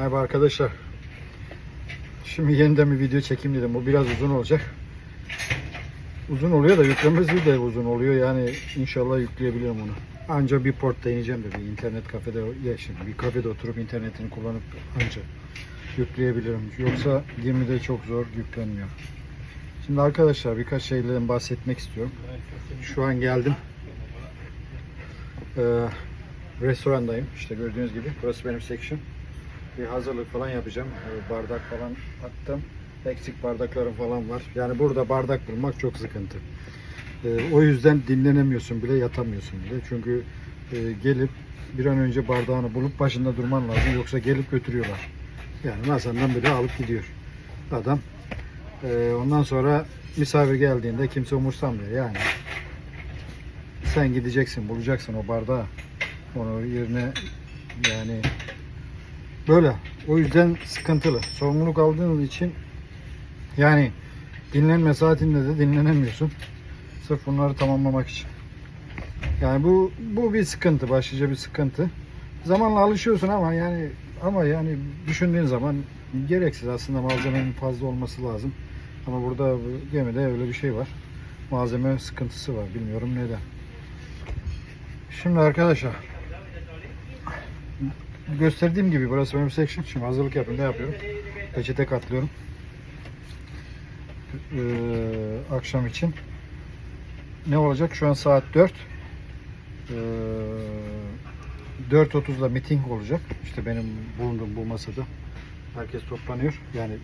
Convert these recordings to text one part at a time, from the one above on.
Merhaba arkadaşlar. Şimdi yeniden bir video çekeyim dedim. Bu biraz uzun olacak. Uzun oluyor da yüklemesi de uzun oluyor. Yani inşallah yükleyebilirim onu. Anca bir port deneyeceğim de bir internet kafede ya şimdi bir kafede oturup internetini kullanıp anca yükleyebilirim. Yoksa 20'de çok zor yüklenmiyor. Şimdi arkadaşlar birkaç şeylerden bahsetmek istiyorum. Şu an geldim. Ee, restorandayım. İşte gördüğünüz gibi. Burası benim section. Bir hazırlık falan yapacağım. Ee, Bardak falan attım. Eksik bardaklarım falan var. Yani burada bardak bulmak çok sıkıntı. Ee, o yüzden dinlenemiyorsun bile, yatamıyorsun bile. Çünkü e, gelip bir an önce bardağını bulup başında durman lazım. Yoksa gelip götürüyorlar. Yani masandan bile alıp gidiyor adam. Ee, ondan sonra misafir geldiğinde kimse umursamıyor yani. Sen gideceksin, bulacaksın o bardağı. Onu yerine yani böyle. O yüzden sıkıntılı. Sorumluluk aldığın için yani dinlenme saatinde de dinlenemiyorsun. Sırf bunları tamamlamak için. Yani bu bu bir sıkıntı, başlıca bir sıkıntı. Zamanla alışıyorsun ama yani ama yani düşündüğün zaman gereksiz aslında malzemenin fazla olması lazım. Ama burada bu gemide öyle bir şey var. Malzeme sıkıntısı var. Bilmiyorum neden. Şimdi arkadaşlar gösterdiğim gibi burası benim section. Şimdi hazırlık yapıyorum. Ne yapıyorum? Peçete katlıyorum. Ee, akşam için. Ne olacak? Şu an saat 4. Ee, 4.30'da meeting olacak. İşte benim bulunduğum bu masada. Herkes toplanıyor. Yani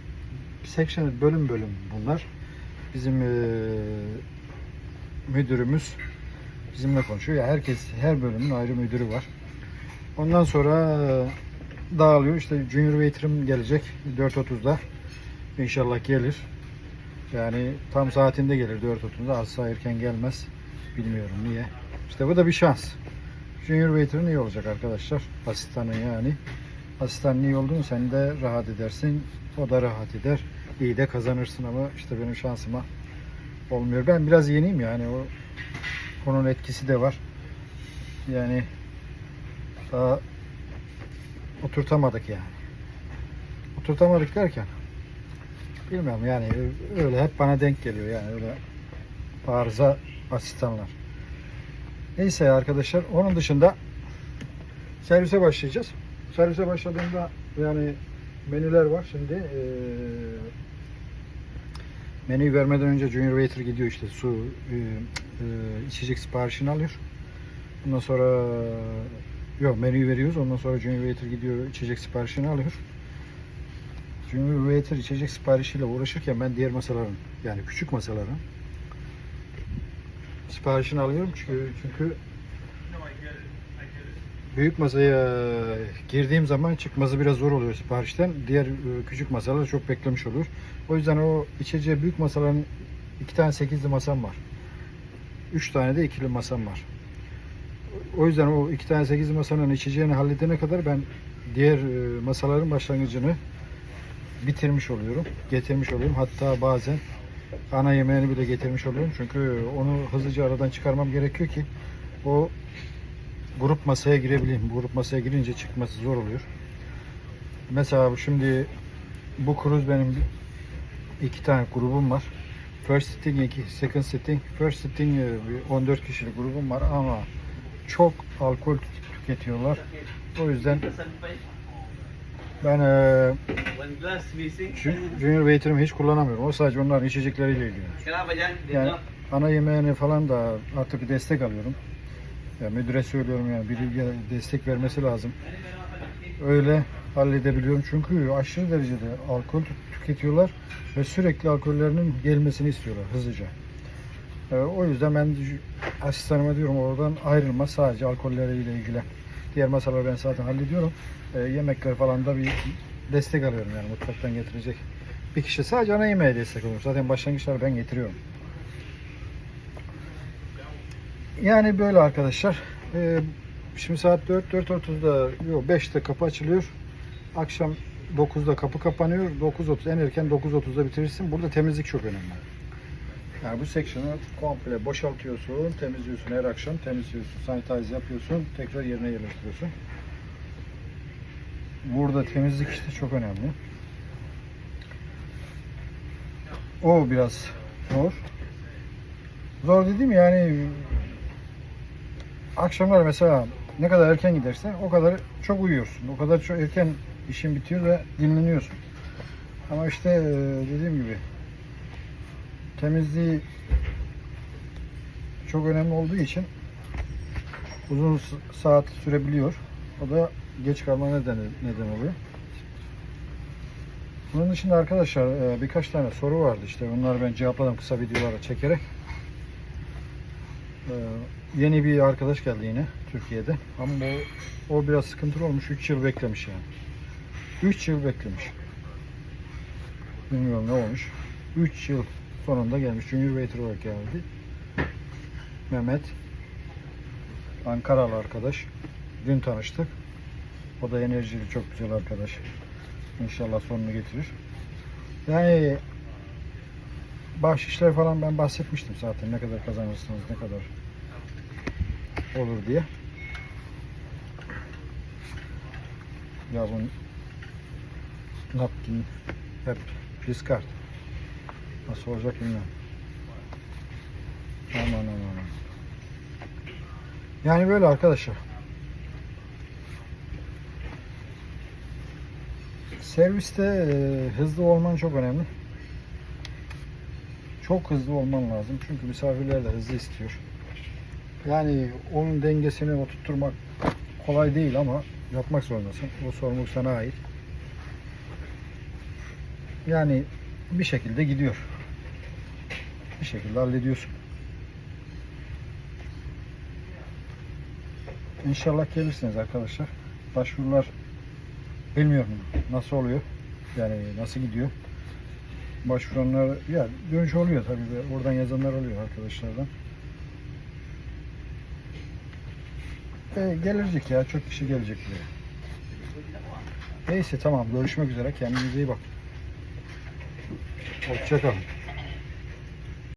section bölüm bölüm bunlar. Bizim ee, müdürümüz bizimle konuşuyor. Ya herkes her bölümün ayrı müdürü var. Ondan sonra e, dağılıyor. İşte Junior Waiter'ım gelecek 4.30'da. İnşallah gelir. Yani tam saatinde gelir 4.30'da. Asla erken gelmez. Bilmiyorum niye. İşte bu da bir şans. Junior Waiter'ın iyi olacak arkadaşlar. Asistanı yani. Asistanın iyi olduğunu sen de rahat edersin. O da rahat eder. İyi de kazanırsın ama işte benim şansıma olmuyor. Ben biraz yeniyim yani o onun etkisi de var. Yani daha oturtamadık yani. Oturtamadık derken bilmiyorum yani öyle hep bana denk geliyor yani öyle arıza asistanlar. Neyse arkadaşlar onun dışında servise başlayacağız. Servise başladığında yani menüler var şimdi eee menüyü vermeden önce Junior Waiter gidiyor işte su eee, eee, içecek siparişini alıyor. Ondan sonra yok menüyü veriyoruz. Ondan sonra Junior Waiter gidiyor içecek siparişini alıyor. Junior Waiter içecek siparişiyle uğraşırken ben diğer masaların yani küçük masaların siparişini alıyorum çünkü çünkü büyük masaya girdiğim zaman çıkması biraz zor oluyor siparişten. Diğer e, küçük masalar çok beklemiş olur. O yüzden o içeceği büyük masaların iki tane sekizli masam var. Üç tane de ikili masam var. O yüzden o iki tane sekiz masanın içeceğini halledene kadar ben diğer e, masaların başlangıcını bitirmiş oluyorum. Getirmiş oluyorum. Hatta bazen ana yemeğini bile getirmiş oluyorum. Çünkü onu hızlıca aradan çıkarmam gerekiyor ki o grup masaya girebileyim. Grup masaya girince çıkması zor oluyor. Mesela şimdi bu cruise benim iki tane grubum var. First sitting, second sitting. First sitting e, bir 14 kişilik grubum var ama çok alkol tüketiyorlar. O yüzden ben e, Junior Waiter'ımı hiç kullanamıyorum. O sadece onların içecekleriyle ilgileniyor. Yani ana yemeğini falan da artık destek alıyorum. Ya müdüre söylüyorum yani biri destek vermesi lazım. Öyle halledebiliyorum çünkü aşırı derecede alkol tü- tüketiyorlar ve sürekli alkollerinin gelmesini istiyorlar hızlıca. Ee, o yüzden ben asistanıma diyorum oradan ayrılma sadece alkolleriyle ilgilen. Diğer masaları ben zaten hallediyorum. Ee, yemekler falan da bir destek alıyorum yani mutfaktan getirecek. Bir kişi sadece ana yemeğe destek oluyor. Zaten başlangıçları ben getiriyorum. Yani böyle arkadaşlar. Ee, şimdi saat 4, 4.30'da, yok 5'te kapı açılıyor. Akşam 9'da kapı kapanıyor. 9.30 en erken 9.30'da bitirirsin. Burada temizlik çok önemli. Yani bu section'ı komple boşaltıyorsun, temizliyorsun her akşam temizliyorsun, sanitize yapıyorsun, tekrar yerine yerleştiriyorsun. burada temizlik işte çok önemli. O biraz zor. Zor dediğim yani akşamlar mesela ne kadar erken gidersen o kadar çok uyuyorsun. O kadar çok erken işin bitiyor ve dinleniyorsun. Ama işte e, dediğim gibi temizliği çok önemli olduğu için uzun saat sürebiliyor. O da geç kalma neden neden oluyor. Bunun dışında arkadaşlar e, birkaç tane soru vardı işte bunları ben cevapladım kısa videolara çekerek. E, Yeni bir arkadaş geldi yine Türkiye'de ama o, o biraz sıkıntılı olmuş 3 yıl beklemiş yani. 3 yıl beklemiş. Bilmiyorum ne olmuş. 3 yıl sonunda gelmiş. Junior waiter olarak geldi. Mehmet. Ankaralı arkadaş. Dün tanıştık. O da enerjili çok güzel arkadaş. İnşallah sonunu getirir. Yani bahşişler falan ben bahsetmiştim zaten ne kadar kazanırsınız ne kadar olur diye. Ya bu napkin hep diskart. Nasıl olacak bilmiyorum. Aman aman aman. Yani böyle arkadaşlar. Serviste e, hızlı olman çok önemli. Çok hızlı olman lazım. Çünkü misafirler de hızlı istiyor. Yani onun dengesini oturtturmak kolay değil ama yapmak zorundasın. O sorumluluk sana ait. Yani bir şekilde gidiyor. Bir şekilde hallediyorsun. İnşallah gelirsiniz arkadaşlar. Başvurular bilmiyorum nasıl oluyor. Yani nasıl gidiyor. Başvuranlar ya dönüş oluyor tabii oradan yazanlar oluyor arkadaşlardan. E, gelecek ya çok kişi gelecek buraya. Neyse tamam görüşmek üzere kendinize iyi bakın. Hoşçakalın.